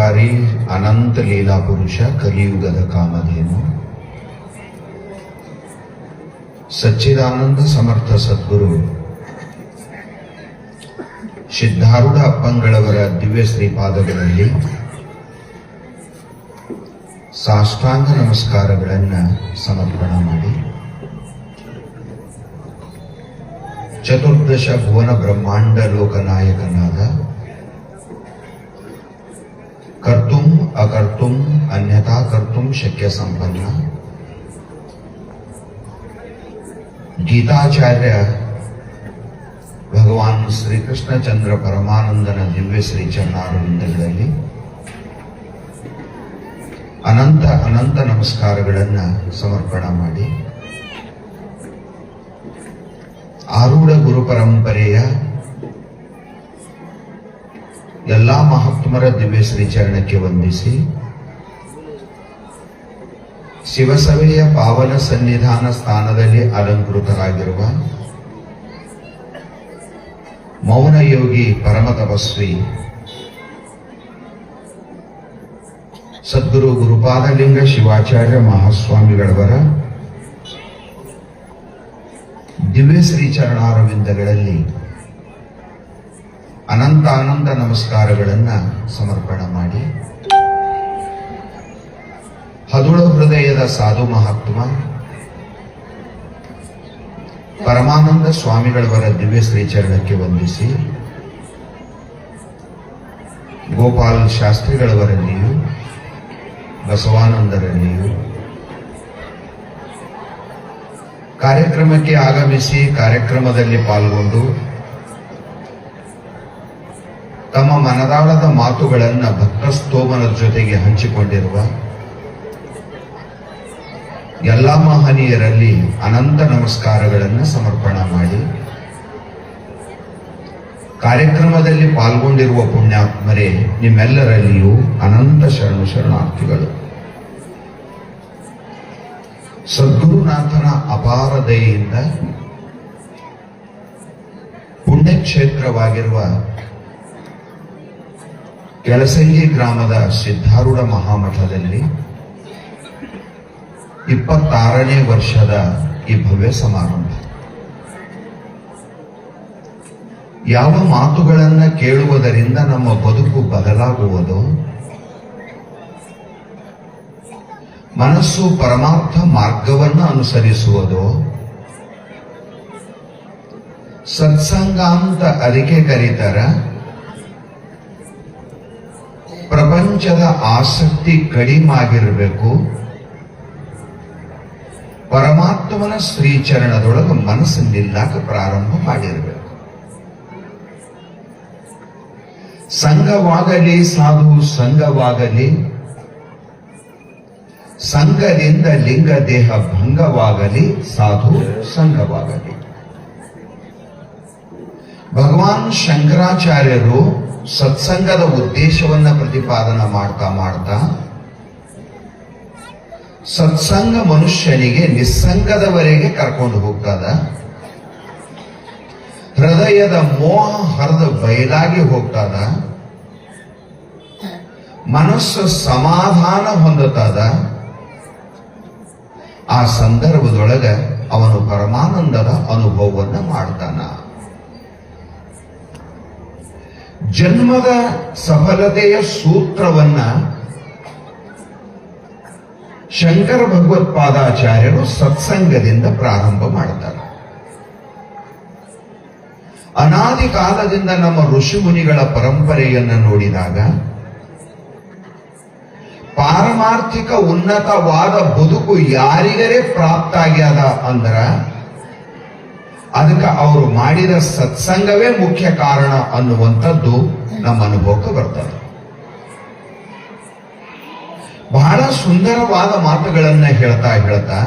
ನಿರಾಕಾರಿ ಅನಂತ ಲೀಲಾ ಪುರುಷ ಕಲಿಯುಗದ ಕಾಮಧೇನು. ಸಚ್ಚಿದಾನಂದ ಸಮರ್ಥ ಸದ್ಗುರು ಸಿದ್ಧಾರೂಢ ಅಪ್ಪಂಗಳವರ ದಿವ್ಯ ಶ್ರೀಪಾದಗಳಲ್ಲಿ ಸಾಷ್ಟಾಂಗ ನಮಸ್ಕಾರಗಳನ್ನು ಸಮರ್ಪಣ ಮಾಡಿ. ಚತುರ್ದಶ ಭುವನ ಬ್ರಹ್ಮಾಂಡ ಲೋಕನಾಯಕನಾದ ಕರ್ತುಂ ಅಕರ್ತುಂ ಅನ್ಯಥಾ ಕರ್ತುಂ ಶಕ್ಯ ಸಂಪನ್ನ ಗೀತಾಚಾರ್ಯ ಭಗವಾನ್ ಶ್ರೀಕೃಷ್ಣಚಂದ್ರ ಪರಮಾನಂದನ ದಿವ್ಯ ಶ್ರೀ ಚರಣಾರವಿಂದಗಳಲ್ಲಿ ಅನಂತ ಅನಂತ ನಮಸ್ಕಾರಗಳನ್ನು ಸಮರ್ಪಣ ಮಾಡಿ. ಆರೂಢ ಗುರು ಪರಂಪರೆಯ ಎಲ್ಲಾ ಮಹಾತ್ಮರ ದಿವ್ಯ ಶ್ರೀ ಚರಣಕ್ಕೆ ವಂದಿಸಿ ಶಿವಸಭೆಯ ಪಾವನ ಸನ್ನಿಧಾನ ಸ್ಥಾನದಲ್ಲಿ ಅಲಂಕೃತರಾಗಿರುವ ಮೌನ ಯೋಗಿ ಪರಮ ತಪಸ್ವಿ ಸದ್ಗುರು ಗುರುಪಾದಲಿಂಗ ಶಿವಾಚಾರ್ಯ ಮಹಾಸ್ವಾಮಿಗಳವರ ದಿವ್ಯ ಶ್ರೀ ಚರಣಾರವಿಂದಗಳಲ್ಲಿ ಅನಂತ ಅನಂತ ನಮಸ್ಕಾರಗಳನ್ನು ಸಮರ್ಪಣ ಮಾಡಿ. ಹದುಳು ಹೃದಯದ ಸಾಧು ಮಹಾತ್ಮ, ಪರಮಾನಂದ ಸ್ವಾಮಿಗಳವರ ದಿವ್ಯ ಶ್ರೀಚರಣಕ್ಕೆ ವಂದಿಸಿ, ಗೋಪಾಲ್ ಶಾಸ್ತ್ರಿಗಳವರಲ್ಲಿಯೂ ಬಸವಾನಂದರಲ್ಲಿಯೂ ಕಾರ್ಯಕ್ರಮಕ್ಕೆ ಆಗಮಿಸಿ ಕಾರ್ಯಕ್ರಮದಲ್ಲಿ ಪಾಲ್ಗೊಂಡು ತಮ್ಮ ಮನದಾಳದ ಮಾತುಗಳನ್ನು ಭಕ್ತಸ್ತೋಮನ ಜೊತೆಗೆ ಹಂಚಿಕೊಂಡಿರುವ ಎಲ್ಲ ಮಹನೀಯರಲ್ಲಿ ಅನಂತ ನಮಸ್ಕಾರಗಳನ್ನು ಸಮರ್ಪಣ ಮಾಡಿ ಕಾರ್ಯಕ್ರಮದಲ್ಲಿ ಪಾಲ್ಗೊಂಡಿರುವ ಪುಣ್ಯಾತ್ಮರೇ, ನಿಮ್ಮೆಲ್ಲರಲ್ಲಿಯೂ ಅನಂತ ಶರಣು ಶರಣಾರ್ಥಿಗಳು. ಸದ್ಗುರುನಾಥನ ಅಪಾರ ದಯೆಯಿಂದ ಪುಣ್ಯಕ್ಷೇತ್ರವಾಗಿರುವ ಕೆಲಸಂಗಿ ಗ್ರಾಮದ ಸಿದ್ಧಾರೂಢ ಮಹಾಮಠದಲ್ಲಿ ಇಪ್ಪತ್ತಾರನೇ ವರ್ಷದ ಈ ಭವ್ಯ ಸಮಾರಂಭ. ಯಾವ ಮಾತುಗಳನ್ನು ಕೇಳುವುದರಿಂದ ನಮ್ಮ ಬದುಕು ಬದಲಾಗುವುದೋ, ಮನಸ್ಸು ಪರಮಾರ್ಥ ಮಾರ್ಗವನ್ನು ಅನುಸರಿಸುವುದೋ ಸತ್ಸಂಗ ಅಂತ ಅದಕ್ಕೆ ಕರೀತಾರ ಪ್ರಪಂಚದ ಆಸಕ್ತಿ ಕಡಿಮೆ ಆಗಿರಬೇಕು. ಪರಮಾತ್ಮನ ಶ್ರೀಚರಣದೊಳಗೆ ಮನಸ್ಸು ನಿಲ್ಲಾಕ ಪ್ರಾರಂಭ ಮಾಡಿರಬೇಕು. ಸಂಘವಾಗಲಿ, ಸಾಧು ಸಂಘವಾಗಲಿ, ಸಂಘದಿಂದ ಲಿಂಗ ದೇಹ ಭಂಗವಾಗಲಿ, ಸಾಧು ಸಂಘವಾಗಲಿ. ಭಗವಾನ್ ಶಂಕರಾಚಾರ್ಯರು ಸತ್ಸಂಗದ ಉದ್ದೇಶವನ್ನ ಪ್ರತಿಪಾದನ ಮಾಡ್ತಾ ಮಾಡ್ತಾ, ಸತ್ಸಂಗ ಮನುಷ್ಯನಿಗೆ ನಿಸ್ಸಂಗದವರೆಗೆ ಕರ್ಕೊಂಡು ಹೋಗ್ತದ. ಹೃದಯದ ಮೋಹ ಹರಿದು ಬಯಲಾಗಿ ಹೋಗ್ತದ. ಮನಸ್ಸು ಸಮಾಧಾನ ಹೊಂದುತ್ತದ. ಆ ಸಂದರ್ಭದೊಳಗ ಅವನು ಪರಮಾನಂದದ ಅನುಭವವನ್ನ ಮಾಡ್ತಾನ. ಜನ್ಮದ ಸಫಲತೆಯ ಸೂತ್ರವನ್ನ ಶಂಕರ ಭಗವತ್ಪಾದಾಚಾರ್ಯರು ಸತ್ಸಂಗದಿಂದ ಪ್ರಾರಂಭ ಮಾಡ್ತಾರೆ. ಅನಾದಿ ಕಾಲದಿಂದ ನಮ್ಮ ಋಷಿ ಮುನಿಗಳ ಪರಂಪರೆಯನ್ನು ನೋಡಿದಾಗ ಪಾರಮಾರ್ಥಿಕ ಉನ್ನತವಾದ ಬದುಕು ಯಾರಿಗರೇ ಪ್ರಾಪ್ತ ಆಗ್ಯದ ಅಂದ್ರ ಅದಕ್ಕೆ ಅವರು ಮಾಡಿದ ಸತ್ಸಂಗವೇ ಮುಖ್ಯ ಕಾರಣ ಅನ್ನುವಂಥದ್ದು ನಮ್ಮ ಅನುಭವಕ್ಕೆ ಬರ್ತದೆ. ಬಹಳ ಸುಂದರವಾದ ಮಾತುಗಳನ್ನ ಹೇಳ್ತಾ ಹೇಳ್ತಾ,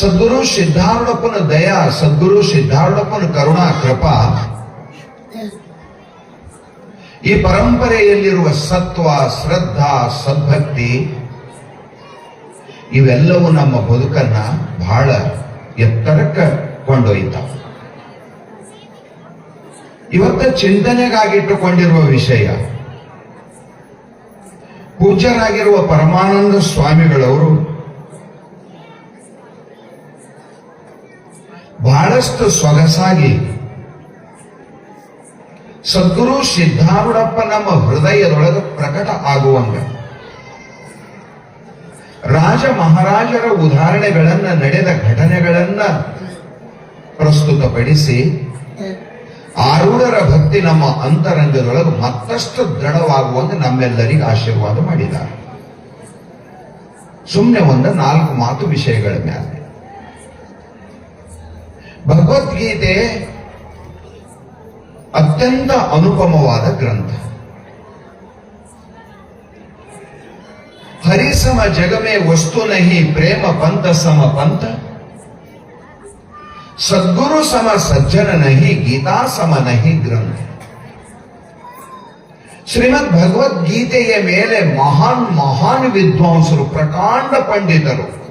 ಸದ್ಗುರು ಸಿದ್ಧಾರೂಢಪ್ಪನ ದಯ, ಸದ್ಗುರು ಸಿದ್ಧಾರೂಢಪ್ಪನ ಕರುಣಾ, ಕೃಪಾ, ಈ ಪರಂಪರೆಯಲ್ಲಿರುವ ಸತ್ವ, ಶ್ರದ್ಧಾ, ಸದ್ಭಕ್ತಿ, ಇವೆಲ್ಲವೂ ನಮ್ಮ ಬದುಕನ್ನ ಬಹಳ ಎತ್ತರಕ್ಕೆ ಕೊಂಡೊಯ್ತಾವ ಇವತ್ತು ಚಿಂತನೆಗಾಗಿಟ್ಟುಕೊಂಡಿರುವ ವಿಷಯ, ಪೂಜ್ಯರಾಗಿರುವ ಪರಮಾನಂದ ಸ್ವಾಮಿಗಳವರು ಬಹಳಷ್ಟು ಸೊಗಸಾಗಿ, ಸದ್ಗುರು ಸಿದ್ಧಾರೂಢಪ್ಪ ನಮ್ಮ ಹೃದಯದೊಳಗೆ ಪ್ರಕಟ ಆಗುವಂಗ ರಾಜ ಮಹಾರಾಜರ ಉದಾಹರಣೆಗಳನ್ನ ನಡೆದ ಘಟನೆಗಳನ್ನ ಪ್ರಸ್ತುತಪಡಿಸಿ ಆರೂಢರ ಭಕ್ತಿ ನಮ್ಮ ಅಂತರಂಗದೊಳಗೆ ಮತ್ತಷ್ಟು ದೃಢವಾಗುವಂತೆ ನಮ್ಮೆಲ್ಲರಿಗೆ ಆಶೀರ್ವಾದ ಮಾಡಿದ್ದಾರೆ ಸುಮ್ಮನೆ ಒಂದು ನಾಲ್ಕು ಮಾತು ವಿಷಯಗಳ ಮೇಲೆ ಭಗವದ್ಗೀತೆ ಅತ್ಯಂತ ಅನುಪಮವಾದ ಗ್ರಂಥ. ಹರಿಸಮ ಜಗಮೇ ವಸ್ತು ನಹಿ ಪ್ರೇಮ ಪಂಥ ಸಮ ಪಂಥ. ಸದ್ಗುರು ಸಮ ಸಜ್ಜನ ನಹಿ ಗೀತಾ ಸಮ ನಹಿ ಗ್ರಂಥ. ಶ್ರೀಮದ್ ಭಗವದ್ಗೀತೆಯ ಮೇಲೆ ಮಹಾನ್ ಮಹಾನ್ ವಿದ್ವಾಂಸರು ಪ್ರಕಾಂಡ ಪಂಡಿತರು.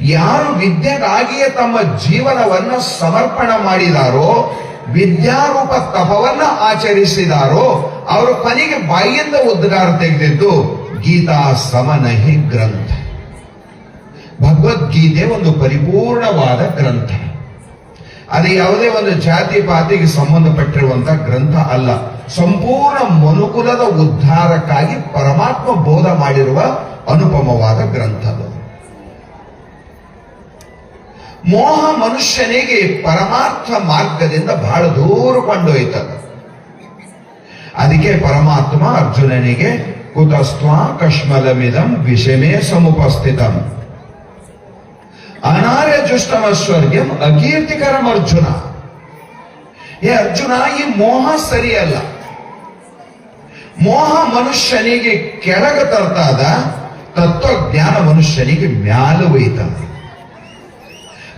ಯಾರು ವಿದ್ಯೆಗಾಗಿಯೇ ತಮ್ಮ ಜೀವನವನ್ನ ಸಮರ್ಪಣ ಮಾಡಿದಾರೋ, ವಿದ್ಯಾರೂಪ ತಪವನ್ನ ಆಚರಿಸಿದಾರೋ, ಅವರು ಕೊನೆಗೆ ಬಾಯಿಯಿಂದ ಉದ್ಗಾರ ತೆಗೆದಿದ್ದು ಗೀತಾ ಸಮನಹಿ ಗ್ರಂಥ. ಭಗವದ್ಗೀತೆ ಒಂದು ಪರಿಪೂರ್ಣವಾದ ಗ್ರಂಥ. ಅದು ಯಾವುದೇ ಒಂದು ಜಾತಿ ಪಾತಿಗೆ ಸಂಬಂಧಪಟ್ಟಿರುವಂತಹ ಗ್ರಂಥ ಅಲ್ಲ. ಸಂಪೂರ್ಣ ಮನುಕುಲದ ಉದ್ಧಾರಕ್ಕಾಗಿ ಪರಮಾತ್ಮ ಬೋಧ ಮಾಡಿರುವ ಅನುಪಮವಾದ ಗ್ರಂಥದು ಮೋಹ ಮನುಷ್ಯನಿಗೆ ಪರಮಾರ್ಥ ಮಾರ್ಗದಿಂದ ಬಹಳ ದೂರ ಕೊಂಡೊಯ್ತದ ಅದಕ್ಕೆ ಪರಮಾತ್ಮ ಅರ್ಜುನನಿಗೆ ಕುತಸ್ತ್ವ ಕಶ್ಮಲಮಿದಂ ವಿಷಮೇ ಸಮುಪಸ್ಥಿತಂ. ಅನಾರ್ಯ ಜುಷ್ಟಮಶ್ವರ್ಯಂ ಅಕೀರ್ತಿಕರಂ ಅರ್ಜುನ ಏ ಅರ್ಜುನ, ಈ ಮೋಹ ಸರಿಯಲ್ಲ. ಮೋಹ ಮನುಷ್ಯನಿಗೆ ಕೆಳಗೆ ತರ್ತಾದ ತತ್ವಜ್ಞಾನ ಮನುಷ್ಯನಿಗೆ ಮ್ಯಾಲ ಒಯ್ತದ.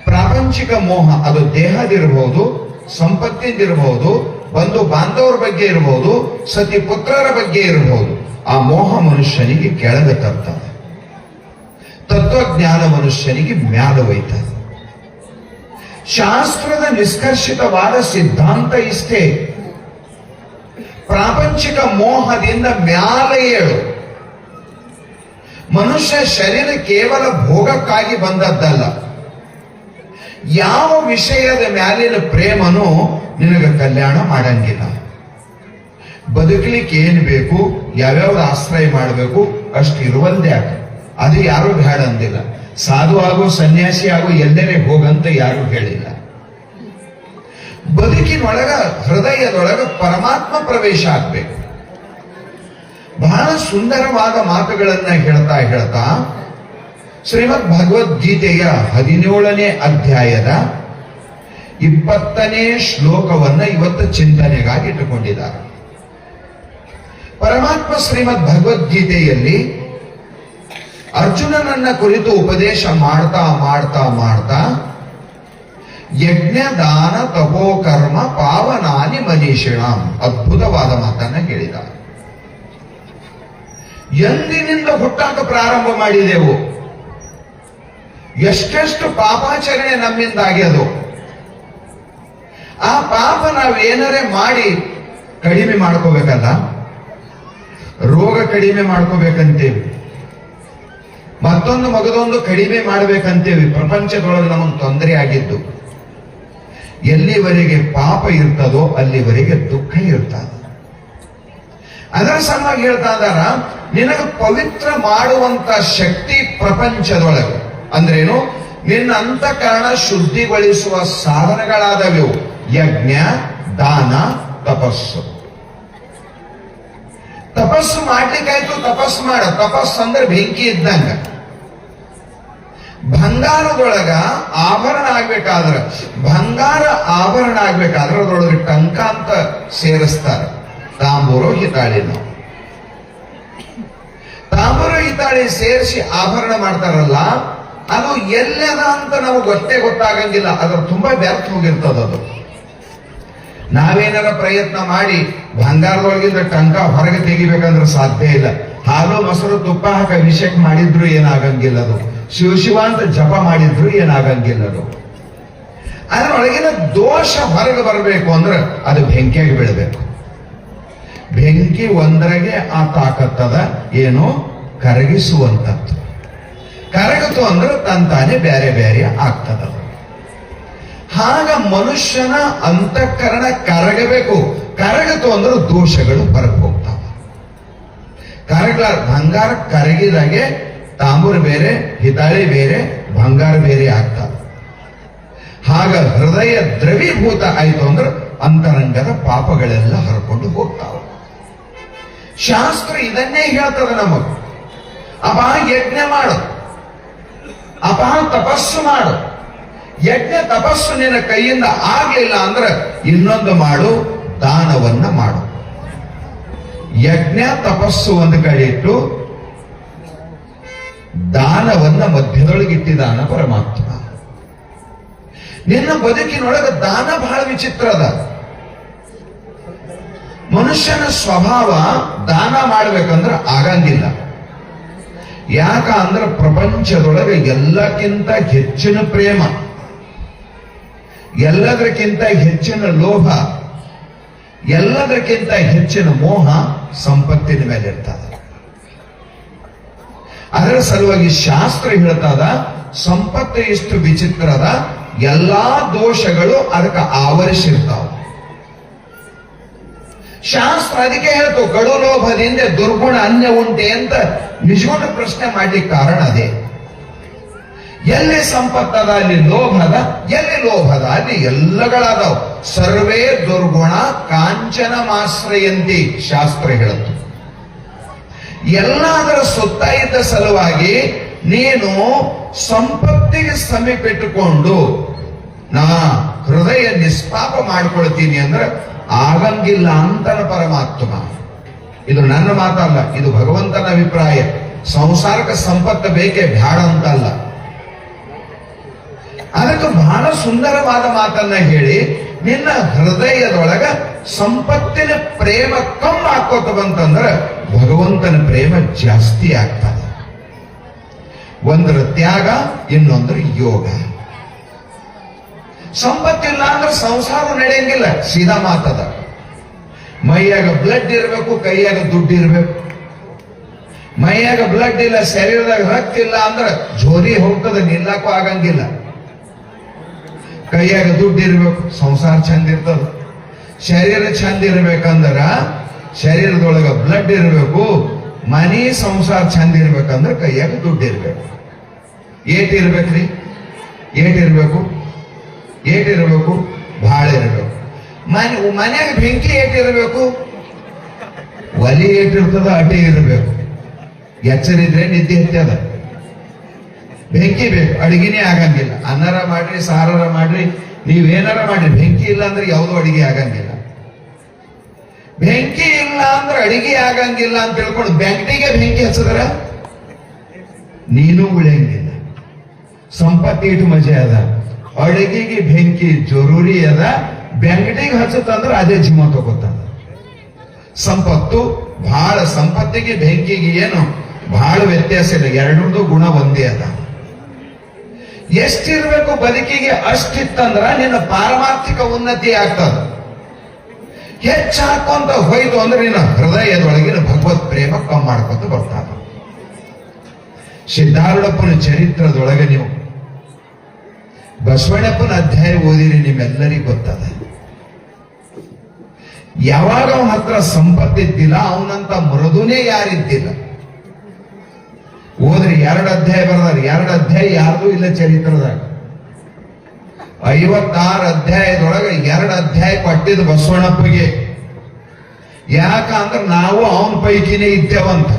ಪ್ರಾಪಂಚಿಕ ಮೋಹ, ಅದು ದೇಹದಿರಬಹುದು ಸಂಪತ್ತಿಂದಿರಬಹುದು ಬಂಧು ಬಾಂಧವರ ಬಗ್ಗೆ ಇರಬಹುದು ಸತಿ ಪುತ್ರರ ಬಗ್ಗೆ ಇರಬಹುದು ಆ ಮೋಹ ಮನುಷ್ಯನಿಗೆ ಕೆಳಗೆ ತರ್ತದೆ ತತ್ವಜ್ಞಾನ ಮನುಷ್ಯನಿಗೆ ಮ್ಯಾಲ ಒಯ್ತದೆ ಶಾಸ್ತ್ರದ ನಿಷ್ಕರ್ಷಿತವಾದ ಸಿದ್ಧಾಂತ ಇಷ್ಟೇ. ಪ್ರಾಪಂಚಿಕ ಮೋಹದಿಂದ ಮ್ಯಾಲ ಏಳು. ಮನುಷ್ಯ ಶರೀರ ಕೇವಲ ಭೋಗಕ್ಕಾಗಿ ಬಂದದ್ದಲ್ಲ. ಯಾವ ವಿಷಯದ ಮ್ಯಾಲಿನ ಪ್ರೇಮನು ನಿನಗೆ ಕಲ್ಯಾಣ ಮಾಡಂಗಿಲ್ಲ. ಬದುಕಲಿಕ್ಕೆ ಏನು ಬೇಕು ಯಾವ್ಯಾವ ಆಶ್ರಯ ಮಾಡಬೇಕು ಅಷ್ಟು ಇರುವಂತೆ ಆಗ ಅದು ಯಾರು ಬೇಡ ಅಂದಿಲ್ಲ. ಸಾಧು ಆಗೋ, ಸನ್ಯಾಸಿ ಆಗೋ, ಎಲ್ಲೆಡೆ ಹೋಗಂತ ಯಾರು ಹೇಳಿಲ್ಲ. ಬದುಕಿನೊಳಗ, ಹೃದಯದೊಳಗ ಪರಮಾತ್ಮ ಪ್ರವೇಶ ಆಗ್ಬೇಕು. ಬಹಳ ಸುಂದರವಾದ ಮಾತುಗಳನ್ನ ಹೇಳ್ತಾ ಹೇಳ್ತಾ, ಶ್ರೀಮದ್ ಭಗವದ್ಗೀತೆಯ ಹದಿನೇಳನೇ ಅಧ್ಯಾಯದ ಇಪ್ಪತ್ತನೇ ಶ್ಲೋಕವನ್ನ ಇವತ್ತು ಚಿಂತನೆಗಾಗಿ ಇಟ್ಟುಕೊಂಡಿದ್ದಾರೆ. ಪರಮಾತ್ಮ ಶ್ರೀಮದ್ ಭಗವದ್ಗೀತೆಯಲ್ಲಿ ಅರ್ಜುನನನ್ನ ಕುರಿತು ಉಪದೇಶ ಮಾಡ್ತಾ ಮಾಡ್ತಾ ಮಾಡ್ತಾ ಯಜ್ಞ ದಾನ ತಪೋಕರ್ಮ ಪಾವನಾನಿ ಮನೀಷಿಣ ಅದ್ಭುತವಾದ ಮಾತನ್ನ ಹೇಳಿದ. ಎಂದಿನಿಂದ ಹುಟ್ಟಾಕ ಪ್ರಾರಂಭ ಮಾಡಿದೆವು. ಎಷ್ಟೆಷ್ಟು ಪಾಪಾಚರಣೆ ನಮ್ಮಿಂದ ಆಗ್ಯದು ಆ ಪಾಪ ನಾವೇನರೇ ಮಾಡಿ ಕಡಿಮೆ ಮಾಡ್ಕೋಬೇಕಲ್ಲ? ರೋಗ ಕಡಿಮೆ ಮಾಡ್ಕೋಬೇಕಂತೇವಿ ಮತ್ತೊಂದು ಮಗದೊಂದು ಕಡಿಮೆ ಮಾಡ್ಬೇಕಂತೇವಿ ಪ್ರಪಂಚದೊಳಗೆ ನಮಗೆ ತೊಂದರೆ ಆಗಿದ್ದು. ಎಲ್ಲಿವರೆಗೆ ಪಾಪ ಇರ್ತದೋ ಅಲ್ಲಿವರೆಗೆ ದುಃಖ ಇರ್ತದೆ. ಅದರ ಸಲುವಾಗಿ ಹೇಳ್ತಾ ಇದ್ದಾರ, ನಿನಗೆ ಪವಿತ್ರ ಮಾಡುವಂತ ಶಕ್ತಿ ಪ್ರಪಂಚದೊಳಗೆ. ಅಂದ್ರೇನು? ನಿನ್ನ ಅಂತಃಕರಣ ಶುದ್ಧಿಗೊಳಿಸುವ ಸಾಧನಗಳಾದವು. ಯಜ್ಞ, ದಾನ, ತಪಸ್ಸು. ತಪಸ್ಸು ಮಾಡ್ಲಿಕ್ಕಾಯ್ತು, ತಪಸ್ಸು ಮಾಡ. ತಪಸ್ಸು ಅಂದ್ರೆ ಬೆಂಕಿ ಇದ್ದಂಗ. ಬಂಗಾರದೊಳಗ ಆಭರಣ ಆಗ್ಬೇಕಾದ್ರ ಬಂಗಾರ ಆಭರಣ ಆಗ್ಬೇಕಾದ್ರೆ ಅದ್ರೊಳಗೆ ಟಂಕ ಅಂತ ಸೇರಿಸ್ತಾರೆ. ತಾಂಬೂರು, ಹಿತಾಳಿ ನಾವು ತಾಂಬೂರು, ಹಿತಾಳಿ ಸೇರಿಸಿ ಆಭರಣ ಮಾಡ್ತಾರಲ್ಲ, ಅದು ಎಲ್ಲದ ಅಂತ ನಮಗೆ ಗೊತ್ತೇ ಗೊತ್ತಾಗಂಗಿಲ್ಲ. ಅದ್ರ ತುಂಬಾ ವ್ಯರ್ಥ ಹೋಗಿರ್ತದ ಅದು ನಾವೇನಾರ ಪ್ರಯತ್ನ ಮಾಡಿ ಬಂಗಾರದೊಳಗಿಂದ ಟಂಕ ಹೊರಗೆ ತೆಗಿಬೇಕಂದ್ರೆ ಸಾಧ್ಯ ಇಲ್ಲ. ಹಾಲು, ಮೊಸರು, ತುಪ್ಪ ಹಾಕಿ ಅಭಿಷೇಕ ಮಾಡಿದ್ರು ಏನಾಗಂಗಿಲ್ಲ ಅದು. ಶಿವ ಶಿವ ಅಂತ ಜಪ ಮಾಡಿದ್ರು ಏನಾಗಂಗಿಲ್ಲ ಅದು. ಅದರೊಳಗಿನ ದೋಷ ಹೊರಗೆ ಬರಬೇಕು ಅಂದ್ರೆ ಅದು ಬೆಂಕಿಯಾಗಿ ಬೀಳಬೇಕು. ಬೆಂಕಿ ಒಂದರಗೆ ಆ ತಾಕತ್ತದ ಏನು? ಕರಗಿಸುವಂತದ್ದು. ಕರಗಿತು ಅಂದ್ರೆ ತಂತಾನೆ ಬೇರೆ ಬೇರೆ ಆಗ್ತದ ಹಾಗ ಮನುಷ್ಯನ ಅಂತಃಕರಣ ಕರಗಬೇಕು. ಕರಗತು ಅಂದ್ರೆ ದೋಷಗಳು ಹೋಗ್ತಾವ. ಕರಗಲ ಬಂಗಾರ ಕರಗಿದಾಗೆ ತಾಮ್ರ ಬೇರೆ, ಹಿತಾಳಿ ಬೇರೆ, ಬಂಗಾರ ಬೇರೆ ಆಗ್ತಾವ. ಹಾಗ ಹೃದಯ ದ್ರವೀಭೂತ ಆಯಿತು ಅಂದ್ರೆ ಅಂತರಂಗದ ಪಾಪಗಳೆಲ್ಲ ಹರ್ಕೊಂಡು ಹೋಗ್ತಾವ. ಶಾಸ್ತ್ರ ಇದನ್ನೇ ಹೇಳ್ತದ ನಮಗ. ಅಪ ಯಜ್ಞ ಮಾಡು. ಅಪ ತಪಸ್ಸು ಮಾಡು. ಯಜ್ಞ ತಪಸ್ಸು ನಿನ್ನ ಕೈಯಿಂದ ಆಗ್ಲಿಲ್ಲ ಅಂದ್ರೆ ಇನ್ನೊಂದು ಮಾಡು, ದಾನವನ್ನ ಮಾಡು. ಯಜ್ಞ ತಪಸ್ಸು ಒಂದು ಕಡೆ ಇಟ್ಟು ದಾನವನ್ನ ಮಧ್ಯದೊಳಗಿಟ್ಟಿದಾನ ಪರಮಾತ್ಮ. ನಿನ್ನ ಬದುಕಿನೊಳಗೆ ದಾನ ಬಹಳ ವಿಚಿತ್ರ ಅದ. ಮನುಷ್ಯನ ಸ್ವಭಾವ ದಾನ ಮಾಡ್ಬೇಕಂದ್ರೆ ಆಗಂಗಿಲ್ಲ. ಯಾಕ ಅಂದ್ರೆ ಪ್ರಪಂಚದೊಳಗೆ ಎಲ್ಲಕ್ಕಿಂತ ಹೆಚ್ಚಿನ ಪ್ರೇಮ. ಎಲ್ಲದಕ್ಕಿಂತ ಹೆಚ್ಚಿನ ಲೋಭ ಎಲ್ಲದಕ್ಕಿಂತ ಹೆಚ್ಚಿನ ಮೋಹ ಸಂಪತ್ತಿನ ಮೇಲೆ ಇರ್ತದೆ. ಅದರ ಸಲುವಾಗಿ ಶಾಸ್ತ್ರ ಹೇಳ್ತದ, ಸಂಪತ್ತು ಎಷ್ಟು ವಿಚಿತ್ರದ ಎಲ್ಲಾ ದೋಷಗಳು ಅದಕ್ಕೆ ಆವರಿಸಿರ್ತಾವ. ಶಾಸ್ತ್ರ ಅದಕ್ಕೆ ಹೇಳ್ತು ಕಡು ಲೋಭದಿಂದ ದುರ್ಗುಣ ಅನ್ಯ ಉಂಟೆ ಅಂತ ನಿಜವಾದ ಪ್ರಶ್ನೆ ಮಾಡ್ಲಿಕ್ಕೆ ಕಾರಣ ಅದೇ. ಎಲ್ಲಿ ಸಂಪತ್ತದ, ಅಲ್ಲಿ ಲೋಭದ, ಎಲ್ಲಿ ಲೋಭದ? ಅಲ್ಲಿ ಎಲ್ಲಗಳಾದವು. ಸರ್ವೇ ದುರ್ಗುಣ ಕಾಂಚನ ಮಾಶ್ರಯಂತಿ ಶಾಸ್ತ್ರ ಹೇಳುತ್ತೆ. ಎಲ್ಲದರ ಸುತ್ತ ಇದ್ದ ಸಲುವಾಗಿ ನೀನು ಸಂಪತ್ತಿಗೆ ಸಮೀಪಿಟ್ಟುಕೊಂಡು ನಾ ಹೃದಯ ನಿಷ್ಪಾಪ ಮಾಡ್ಕೊಳ್ತೀನಿ ಅಂದ್ರೆ ಆಗಂಗಿಲ್ಲ ಅಂತನ ಪರಮಾತ್ಮ. ಇದು ನನ್ನ ಮಾತಲ್ಲ, ಇದು ಭಗವಂತನ ಅಭಿಪ್ರಾಯ. ಸಂಸಾರಕ್ಕೆ ಸಂಪತ್ತು ಬೇಕೇ ಬ್ಯಾಡ ಅಂತಲ್ಲ. ಅದಕ್ಕೆ ಬಹಳ ಸುಂದರವಾದ ಮಾತನ್ನ ಹೇಳಿ ನಿನ್ನ ಹೃದಯದೊಳಗ ಸಂಪತ್ತಿನ ಪ್ರೇಮ ಕಮ್ಮಿ ಹಾಕೋತ ಬಂತಂದ್ರೆ ಭಗವಂತನ ಪ್ರೇಮ ಜಾಸ್ತಿ ಆಗ್ತದೆ. ಒಂದ್ರ ತ್ಯಾಗ, ಇನ್ನೊಂದ್ರ ಯೋಗ. ಸಂಪತ್ತಿಲ್ಲ ಅಂದ್ರೆ ಸಂಸಾರ ನಡೆಯಂಗಿಲ್ಲ, ಸೀದಾ ಮಾತದ ಮೈಯಾಗ ಬ್ಲಡ್ ಇರಬೇಕು, ಕೈಯಾಗ ದುಡ್ಡು ಇರಬೇಕು. ಮೈಯಾಗ ಬ್ಲಡ್ ಇಲ್ಲ, ಶರೀರದಾಗ ರಕ್ತ ಇಲ್ಲ ಅಂದ್ರೆ ಜೋರಿ ಹೋಗ್ತದೆ, ನಿಲ್ಲಕ್ಕೂ ಆಗಂಗಿಲ್ಲ. ಕೈಯಾಗ ದುಡ್ಡು ಇರಬೇಕು, ಸಂಸಾರ ಚಂದ ಇರ್ತದ. ಶರೀರ ಚಂದ ಇರ್ಬೇಕಂದ್ರ, ಶರೀರದೊಳಗ ಬ್ಲಡ್ ಇರಬೇಕು, ಮನೆ ಸಂಸಾರ ಚಂದ ಇರ್ಬೇಕಂದ್ರ ಕೈಯಾಗ ದುಡ್ಡು ಇರಬೇಕು. ಏಟ್ ಇರ್ಬೇಕ್ರಿ? ಏಟ್ ಇರ್ಬೇಕು? ಏಟ್ ಇರಬೇಕು? ಭಾಳ ಇರಬೇಕು. ಮನೆ, ಮನ್ಯಾಗ ಬೆಂಕಿ ಏಟ್ ಇರಬೇಕು? ಒಲಿ ಏಟಿರ್ತದ ಅಡ್ಡಿ ಇರಬೇಕು. ಎಚ್ಚರಿದ್ರೆ ನಿದ್ದೆ ಹತ್ಯದ ಬೆಂಕಿ ಬೇಕು, ಅಡಿಗೆನೇ ಆಗಂಗಿಲ್ಲ. ಅನ್ನರ ಮಾಡ್ರಿ, ಸಾರರ ಮಾಡ್ರಿ, ನೀವೇನಾರ ಮಾಡ್ರಿ. ಬೆಂಕಿ ಇಲ್ಲ ಅಂದ್ರೆ ಯಾವುದೂ ಅಡಿಗೆ ಆಗಂಗಿಲ್ಲ. ಬೆಂಕಿ ಇಲ್ಲ ಅಂದ್ರೆ ಅಡಿಗೆ ಆಗಂಗಿಲ್ಲ ಅಂತ ತಿಳ್ಕೊಂಡು ಬೆಂಕಿಗೆ ಬೆಂಕಿ ಹಚ್ಚಿದ್ರ? ನೀನು ಉಳಿಯಂಗಿಲ್ಲ. ಸಂಪತ್ತಿ ಇಟ್ಟು ಮಜೆ ಅದ. ಅಡಿಗೆಗೆ ಬೆಂಕಿ ಜರೂರಿ ಅದ. ಬೆಂಕಟಿಗೆ ಹಚ್ಚುತ್ತಂದ್ರೆ ಅದೇ ಜೀವ ತಗೋತದ ಸಂಪತ್ತು ಬಹಳ ಸಂಪತ್ತಿಗೆ ಬೆಂಕಿಗೆ ಏನು? ಬಹಳ ವ್ಯತ್ಯಾಸ ಇಲ್ಲ. ಎರಡೂ ಗುಣ ಒಂದೇ ಅದ. ಎಷ್ಟಿರ್ಬೇಕು ಬದುಕಿಗೆ ಅಷ್ಟಿತ್ತಂದ್ರ ನಿನ್ನ ಪಾರಮಾರ್ಥಿಕ ಉನ್ನತಿ ಆಗ್ತದ. ಹೆಚ್ಚು ಹಾಕೊಂತ ಹೋಯ್ತು ಅಂದ್ರೆ ನಿನ್ನ ಹೃದಯದೊಳಗಿನ ಭಗವತ್ ಪ್ರೇಮ ಕಮ್ಮಿ ಮಾಡ್ಕೊಂತ ಬರ್ತಾನ ಸಿದ್ಧಾರೂಢಪ್ಪನ ಚರಿತ್ರದೊಳಗೆ ನೀವು ಬಸವಣ್ಣಪ್ಪನ ಅಧ್ಯಾಯ ಓದಿರಿ, ನಿಮ್ಮೆಲ್ಲರಿಗೂ ಗೊತ್ತದ. ಯಾವಾಗ ಅವನ ಹತ್ರ ಸಂಪತ್ತಿದ್ದಿಲ್ಲ, ಅವನಂತ ಮೃದುನೇ ಯಾರಿದ್ದಿಲ್ಲ. ಓದ್ರಿ ಎರಡು ಅಧ್ಯಾಯ ಬರದಾರ ಎರಡು ಅಧ್ಯಾಯ ಯಾರ್ದು ಇಲ್ಲ ಚರಿತ್ರದಾಗ. ಐವತ್ತಾರು ಅಧ್ಯಾಯದೊಳಗೆ ಎರಡು ಅಧ್ಯಾಯ ಕೊಟ್ಟಿದ್ದು ಬಸವಣ್ಣಪ್ಪಗೆ. ಯಾಕಂದ್ರೆ ನಾವು ಅವನ ಪೈಕಿನೇ ಇದ್ದೇವಂತ.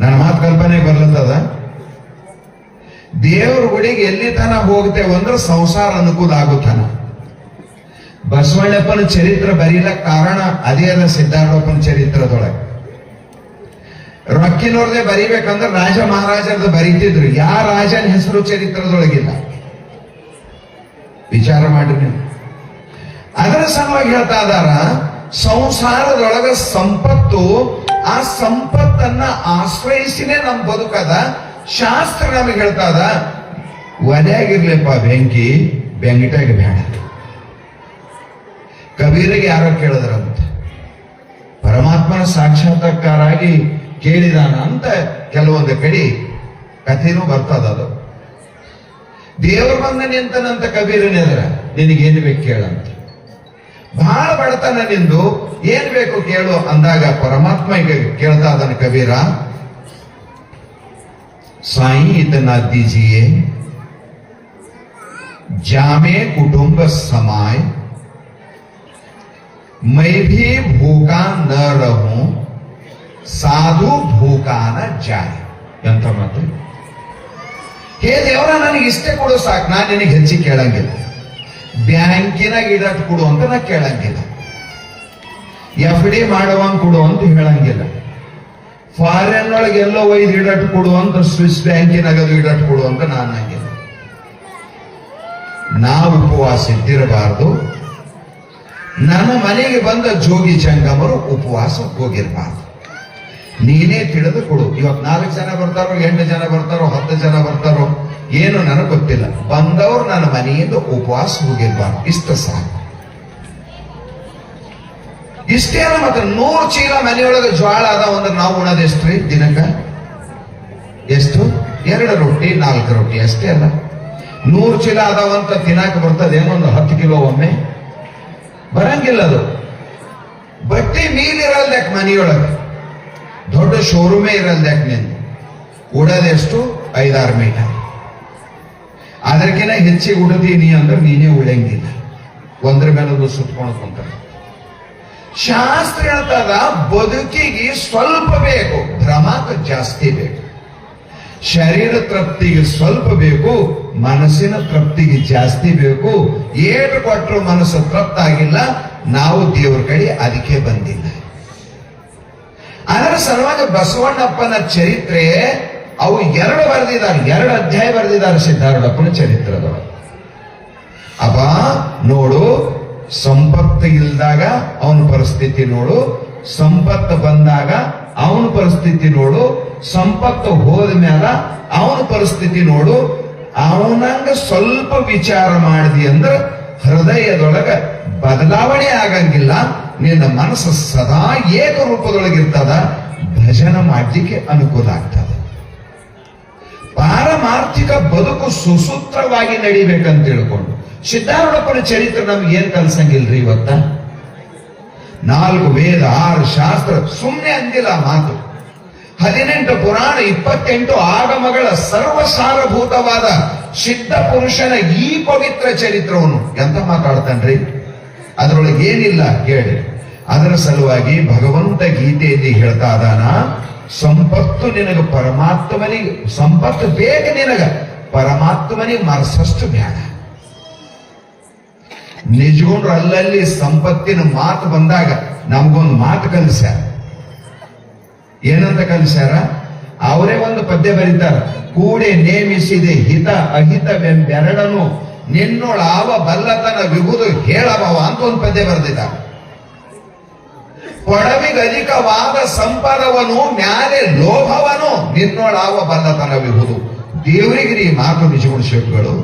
ನನ್ನ ಮಾತು ಕಲ್ಪನೆ ಬರ್ಲತ್ತದ? ದೇವ್ರ ಗುಡಿಗೆ ಎಲ್ಲಿ ತನ ಹೋಗ್ತೇವೆ ಸಂಸಾರ ಅನುಕೂಲ ಆಗುತ್ತಾನ ಬಸವಣ್ಣಪ್ಪನ ಚರಿತ್ರೆ ಬರೀಲಕ್ಕ ಕಾರಣ, ಅದೇ ಅದ ಸಿದ್ಧಾರ್ಥಪ್ಪನ ಚರಿತ್ರದೊಳಗೆ. ರೊಕ್ಕಿನವ್ರದೇ ಬರಿಬೇಕಂದ್ರೆ ರಾಜ ಮಹಾರಾಜರದ ಬರೀತಿದ್ರು. ಯಾವ ರಾಜನ ಹೆಸರು ಚರಿತ್ರದೊಳಗಿಲ್ಲ? ವಿಚಾರ ಮಾಡಿ ಅದರ ಸಲುವಾಗಿ ಹೇಳ್ತಾ ಇದಾರ, ಸಂಸಾರದೊಳಗ ಸಂಪತ್ತು, ಆ ಸಂಪತ್ತನ್ನ ಆಶ್ರಯಿಸಿನೇ ನಮ್ ಬದುಕದ ಶಾಸ್ತ್ರ ನಮಗೆ ಹೇಳ್ತಾ ಇದ ಒಲೆಯಾಗಿರ್ಲಿಪ್ಪ ಬೆಂಕಿ ಬೆಂಗಿಟಾಗ ಬೇಡ ಕಬೀರಿಗೆ ಯಾರೋ ಕೇಳಿದ್ರಂತೆ, ಪರಮಾತ್ಮನ ಸಾಕ್ಷಾತ್ಕಾರಾಗಿ ಕೇಳಿದಾನ ಅಂತ ಕೆಲವೊಂದು ಕಡೆ ಕಥೆನೂ ಬರ್ತದ ಅದು ದೇವರು ಬಂದ ನಿಂತನಂತ ಕಬೀರನೆದ್ರ ನಿನಗೇನು ಬೇಕು ಕೇಳಂತ ಬಹಳ ಬಡತನ ನಿಂದು ಏನ್ ಬೇಕು ಕೇಳು ಅಂದಾಗ ಪರಮಾತ್ಮ ಈಗ ಕೇಳ್ತಾ ಅದನ್ನ ಕಬೀರ ಸಾಯಿ इतना दीजिए जामे कुटुंब समाय मैं भी भूखा न रहूं ಸಾಧು ಭೂಕಾನ ಜಾರಿ. ಎಂತ ಮಾತು? ಹೇ ದೇವರ, ನನಗೆ ಇಷ್ಟೇ ಕೊಡು ಸಾಕು. ನಾನು ನಿನಗೆ ಹೆಚ್ಚಿಗೆ ಕೇಳಂಗಿಲ್ಲ. ಬ್ಯಾಂಕಿನಾಗ ಇಡಟ್ ಕೊಡು ಅಂತ ನಾ ಕೇಳಂಗಿಲ್ಲ. ಎಫ್ ಡಿ ಮಾಡುವಂಗೆ ಕೊಡು ಅಂತ ಹೇಳಂಗಿಲ್ಲ. ಫಾರಿನ್ ಒಳಗೆ ಎಲ್ಲೋ ಒಯ್ದು ಇಡಟ್ ಕೊಡು ಅಂತ ಸ್ವಿಸ್ ಬ್ಯಾಂಕಿನಾಗ ಅದು ಇಡಟ್ ಕೊಡು ಅಂತ ನಾನು ಹಂಗಿಲ್ಲ ನಾವು ಉಪವಾಸ ಇದ್ದಿರಬಾರದು. ನನ್ನ ಮನೆಗೆ ಬಂದ ಜೋಗಿ ಜಂಗಮರು ಉಪವಾಸ ಹೋಗಿರಬಾರ್ದು. ನೀನೇ ತಿಳಿದು ಕೊಡು. ಇವತ್ ನಾಲ್ಕು ಜನ ಬರ್ತಾರೋ, ಎಂಟು ಜನ ಬರ್ತಾರೋ, ಹತ್ತು ಜನ ಬರ್ತಾರೋ, ಏನು ನನಗೆ ಗೊತ್ತಿಲ್ಲ. ಬಂದವರು ನನ್ನ ಮನೆಯಿಂದ ಉಪವಾಸ ಹೋಗಿರ್ಬಾರ್ದು ಇಷ್ಟ ಸಾಕು. ಇಷ್ಟೇ ಮತ್ತೆ ನೂರು ಚೀಲ ಮನೆಯೊಳಗೆ ಜ್ವಾಳ ಅದಾವ ಅಂದ್ರೆ ನಾವು ಉಣೋದು ಎಷ್ಟ್ರಿ ದಿನಕ್ಕ? ಎಷ್ಟು? ಎರಡು ರೊಟ್ಟಿ, ನಾಲ್ಕು ರೊಟ್ಟಿ, ಅಷ್ಟೇ ಅಲ್ಲ. ನೂರು ಚೀಲ ಅದಾವಂತ ತಿನ್ನಾಕ ಬರ್ತದೆ ಏನೊಂದು ಹತ್ತು ಕಿಲೋ ಒಮ್ಮೆ. ಬರಂಗಿಲ್ಲ ಅದು. ಬಟ್ಟೆ ಮೀನಿರಲ್ದಕ್ಕೆ ಮನೆಯೊಳಗೆ. ದೊಡ್ಡ ಶೋರೂಮೇ ಇರಲ್ದ್ಯಾಕ ನೀನು? ಉಡೋದೆಷ್ಟು ಐದಾರು ಮೀಟರ್ ಅದಕ್ಕಿಂತ ಹೆಚ್ಚಿಗೆ ಉಡದೀನಿ ಅಂದ್ರೆ ನೀನೇ ಉಳಿಯಂಗಿಲ್ಲ. ಒಂದ್ರ ಮೇಲೊಂದು ಸುತ್ಕೊಂಡು ಕುಂತಾರೆ. ಶಾಸ್ತ್ರ ಬದುಕಿಗೆ ಸ್ವಲ್ಪ ಬೇಕು, ಭ್ರಮಕ ಜಾಸ್ತಿ ಬೇಕು. ಶರೀರ ತೃಪ್ತಿಗೆ ಸ್ವಲ್ಪ ಬೇಕು, ಮನಸ್ಸಿನ ತೃಪ್ತಿಗೆ ಜಾಸ್ತಿ ಬೇಕು. ಏಟು ಕೊಟ್ಟರು ಮನಸ್ಸು ತೃಪ್ತ ಆಗಿಲ್ಲ, ನಾವು ದೇವ್ರ ಕಡೆ ಅದಕ್ಕೆ ಬಂದಿಲ್ಲ. ಅದರ ಸಲುವಾಗಿ ಬಸವಣ್ಣಪ್ಪನ ಚರಿತ್ರೆ, ಅವು ಎರಡು ಬರೆದಿದ್ದಾರೆ, ಎರಡು ಅಧ್ಯಾಯ ಬರೆದಿದ್ದಾರೆ ಸಿದ್ಧಾರೂಢಪ್ಪನ ಚರಿತ್ರದ ಅಪ್ಪ, ನೋಡು, ಸಂಪತ್ತು ಇಲ್ದಾಗ ಅವನ ಪರಿಸ್ಥಿತಿ ನೋಡು, ಸಂಪತ್ತು ಬಂದಾಗ ಅವನ ಪರಿಸ್ಥಿತಿ ನೋಡು, ಸಂಪತ್ತು ಹೋದ ಮ್ಯಾಲ ಅವನ ಪರಿಸ್ಥಿತಿ ನೋಡು, ಅವನಂಗ ಸ್ವಲ್ಪ ವಿಚಾರ ಮಾಡಿದಿ ಅಂದ್ರೆ ಹೃದಯದೊಳಗ ಬದಲಾವಣೆ ಆಗಂಗಿಲ್ಲ. ನಿನ್ನ ಮನಸ್ಸು ಸದಾ ಏಕರೂಪದೊಳಗಿರ್ತದ, ಭಜನ ಮಾಡಲಿಕ್ಕೆ ಅನುಕೂಲ ಆಗ್ತದೆ. ಪಾರಮಾರ್ಥಿಕ ಬದುಕು ಸುಸೂತ್ರವಾಗಿ ನಡಿಬೇಕಂತ ತಿಳ್ಕೊಂಡು ಸಿದ್ಧಾರೂಢಪ್ಪನ ಚರಿತ್ರೆ ನಮ್ಗೆ ಏನ್ ಕಲ್ಸಂಗಿಲ್ರಿ ಇವತ್ತ? ನಾಲ್ಕು ವೇದ, ಆರು ಶಾಸ್ತ್ರ ಸುಮ್ಮನೆ ಅಂದಿಲ್ಲ ಮಾತು. ಹದಿನೆಂಟು ಪುರಾಣ, ಇಪ್ಪತ್ತೆಂಟು ಆಗಮಗಳ ಸರ್ವಸಾರಭೂತವಾದ ಸಿದ್ಧ ಪುರುಷನ ಈ ಪವಿತ್ರ ಚರಿತ್ರವನ್ನು ಎಂತ ಮಾತಾಡ್ತಾನ್ರಿ? ಅದರೊಳಗೆ ಏನಿಲ್ಲ ಕೇಳಿ ಅದರ ಸಲುವಾಗಿ ಭಗವಂತ ಗೀತೆಯಲ್ಲಿ ಹೇಳ್ತಾ ಇದಾನ ಸಂಪತ್ತು ನಿನಗ, ಪರಮಾತ್ಮನಿಗೆ, ಸಂಪತ್ತು ಬೇಗ ನಿನಗ, ಪರಮಾತ್ಮನಿಗೆ ಮರಸಷ್ಟು ಬೇಡ ನಿಜಗೊಂಡ್ರು ಅಲ್ಲಲ್ಲಿ ಸಂಪತ್ತಿನ ಮಾತು ಬಂದಾಗ ನಮಗೊಂದು ಮಾತು ಕಲಿಸ್ಯಾರ. ಏನಂತ ಕಲಿಸ್ಯಾರ? ಅವರೇ ಒಂದು ಪದ್ಯ ಬರೀತಾರ, ಕೂಡೆ ನೇಮಿಸಿದೆ ಹಿತ ಅಹಿತವೆಂಬೆರಡನು ನಿನ್ನೊಳ ಆವ ಬಲ್ಲತನ ವಿಭುದು ಹೇಳಬವ ಅಂತ ಒಂದು ಪದ್ಯ ಬರೆದಿದ್ದಾರೆ ಕೊಡವಿಗೆ ಅಧಿಕವಾದ ಸಂಪದವನು, ಮ್ಯಾಲೆ ಲೋಭವನು ನಿನ್ನೊಳಾವ ಬಲ್ಲತನ ವಿಭುದು ದೇವರಿಗೆ ಈ ಮಾತು ನಿಜಗುಣಿಸಗಳು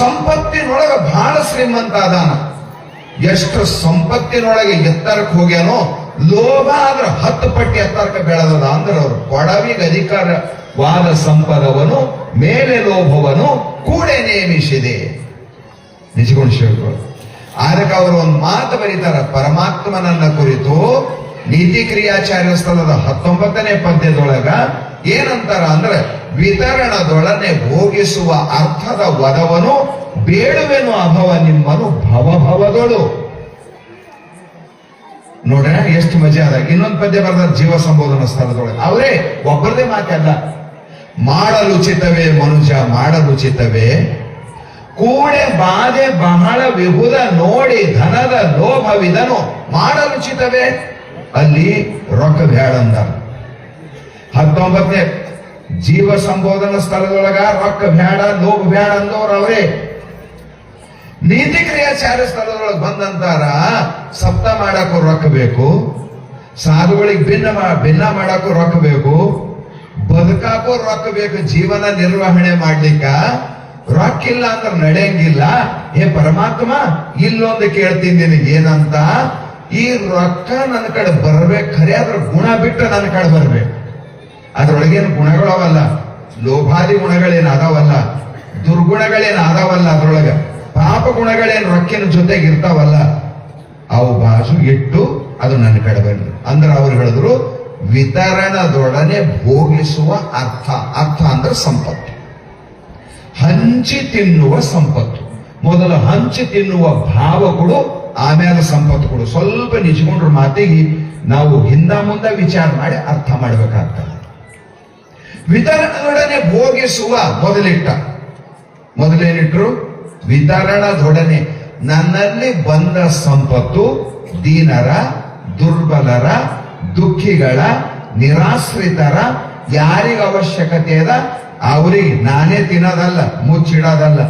ಸಂಪತ್ತಿನೊಳಗ ಬಹಳ ಶ್ರೀಮಂತ ಅದಾನ. ಎಷ್ಟು ಸಂಪತ್ತಿನೊಳಗೆ ಎತ್ತರಕ್ಕೆ ಹೋಗ್ಯಾನೋ, ಲೋಭ ಆದ್ರೆ ಹತ್ತು ಪಟ್ಟಿ ಎತ್ತರಕ್ಕೆ ಬೆಳೆದದ ಅಂದ್ರೆ ಅವರು ಕೊಡವಿಗೆ ಅಧಿಕಾರವಾದ ಸಂಪದವನು, ಮೇಲೆ ಲೋಭವನು ಕೂಡೆ ನೇಮಿಸಿದೆ. ನಿಜಗುಣಿಸಗಳು ಅದಕ್ಕೆ ಅವರು ಒಂದು ಮಾತು ಬರೀತಾರ ಪರಮಾತ್ಮನನ್ನ ಕುರಿತು ನೀತಿ ಕ್ರಿಯಾಚಾರ್ಯ ಸ್ಥಳದ ಹತ್ತೊಂಬತ್ತನೇ ಪದ್ಯದೊಳಗ ಏನಂತಾರ ಅಂದ್ರೆ, ವಿತರಣದೊಳನೆ ಭೋಗಿಸುವ ಅರ್ಥದ ವದವನು ಬೇಡುವೆನು ಅಭವ ನಿಮ್ಮನು ಭವಭವಗಳು ನೋಡ್ರ, ಎಷ್ಟು ಮಜಾ ಅದ ಇನ್ನೊಂದು ಪದ್ಯ ಬರೆದ ಜೀವ ಸಂಬೋಧನ ಸ್ಥಳದೊಳಗೆ. ಅವರೇ ಒಬ್ಬರದೇ ಮಾತಲ್ಲ ಮಾಡಲುಚಿತವೇ ಮಾಡಲು ಮಾಡಲುಚಿತವೇ ಕೂಡೆ ಬಾಧೆ ಬಹಳ ವಿಹುದ ನೋಡಿ, ಧನದ ಲೋಭವಿದನು ಮಾಡಲುಚಿತವೇ ಅಲ್ಲಿ ರೊಕ್ಕ ಬ್ಯಾಡಂದ ಹತ್ತೊಂಬತ್ತನೇ, ಜೀವ ಸಂಬೋಧನ ಸ್ಥಳದೊಳಗ ರೊಕ್ಕ ಬ್ಯಾಡ ಲೋಭ ಬ್ಯಾಡ ಅಂದವ್ರು ಅವರೇ. ನೀತಿ ಕ್ರಿಯಾಚಾರ್ಯ ಸ್ಥಳದೊಳಗೆ ಬಂದಂತಾರ, ಸಪ್ತ ಮಾಡಕ್ಕೂ ರೊಕ್ಕ ಬೇಕು, ಸಾಧುಗಳಿಗೆ ಭಿನ್ನ ಭಿನ್ನ ಮಾಡಕ್ಕೂ ರೊಕ್ಕ ಬೇಕು. ಬದುಕಾಕೋ ರೊಕ್ಕ ಬೇಕು, ಜೀವನ ನಿರ್ವಹಣೆ ಮಾಡ್ಲಿಕ್ಕ? ರೊಕ್ಕ ಇಲ್ಲ ಅಂದ್ರೆ ನಡೆಯಂಗಿಲ್ಲ. ಏ ಪರಮಾತ್ಮ, ಇಲ್ಲೊಂದು ಕೇಳ್ತೀನಿ ನಿನಗೆ ಏನಂತ? ಈ ರೊಕ್ಕ ನನ್ನ ಕಡೆ ಬರ್ಬೇಕು, ಖರೆ ಅದ್ರ ಗುಣ ಬಿಟ್ಟು ನನ್ನ ಕಡೆ ಬರ್ಬೇಕು. ಅದ್ರೊಳಗೇನು ಗುಣಗಳವಲ್ಲ? ಲೋಭಾದಿ ಗುಣಗಳೇನು ಅದಾವಲ್ಲ? ದುರ್ಗುಣಗಳೇನು ಅದಾವಲ್ಲ ಅದ್ರೊಳಗ? ಪಾಪ ಗುಣಗಳೇನು ರೊಕ್ಕಿನ ಜೊತೆಗೆ ಇರ್ತಾವಲ್ಲ ಅವು ಬಾಜು ಇಟ್ಟು ಅದು ನನ್ನ ಕಡೆ ಬನ್ನಿ. ಅಂದ್ರೆ ಅವ್ರು ಹೇಳಿದ್ರು ವಿತರಣದೊಡನೆ ಭೋಗಿಸುವ ಅರ್ಥ. ಅರ್ಥ ಅಂದ್ರೆ ಸಂಪತ್ತು. ಹಂಚಿ ತಿನ್ನುವ ಸಂಪತ್ತು. ಮೊದಲು ಹಂಚಿ ತಿನ್ನುವ ಭಾವ ಕೊಡು, ಆಮೇಲೆ ಸಂಪತ್ತು ಕೊಡು. ಸ್ವಲ್ಪ ನಿಜಗೊಂಡ್ರ ಮಾತಿಗೆ ನಾವು ಹಿಂದ ಮುಂದೆ ವಿಚಾರ ಮಾಡಿ ಅರ್ಥ ಮಾಡಬೇಕಾಗ್ತದೆ. ವಿತರಣದೊಡನೆ ಭೋಗಿಸುವ ಮೊದಲಿಟ್ಟ. ಮೊದಲೇನಿಟ್ರು? ವಿತರಣದೊಡನೆ ನನ್ನಲ್ಲಿ ಬಂದ ಸಂಪತ್ತು ದೀನರ, ದುರ್ಬಲರ ದುಃಖಿಗಳ ನಿರಾಶ್ರಿತರ ಯಾರಿಗ ಅವಶ್ಯಕತೆ ಅದ? ಅವರಿಗೆ. ನಾನೇ ತಿನ್ನೋದಲ್ಲ, ಮುಚ್ಚಿಡೋದಲ್ಲ.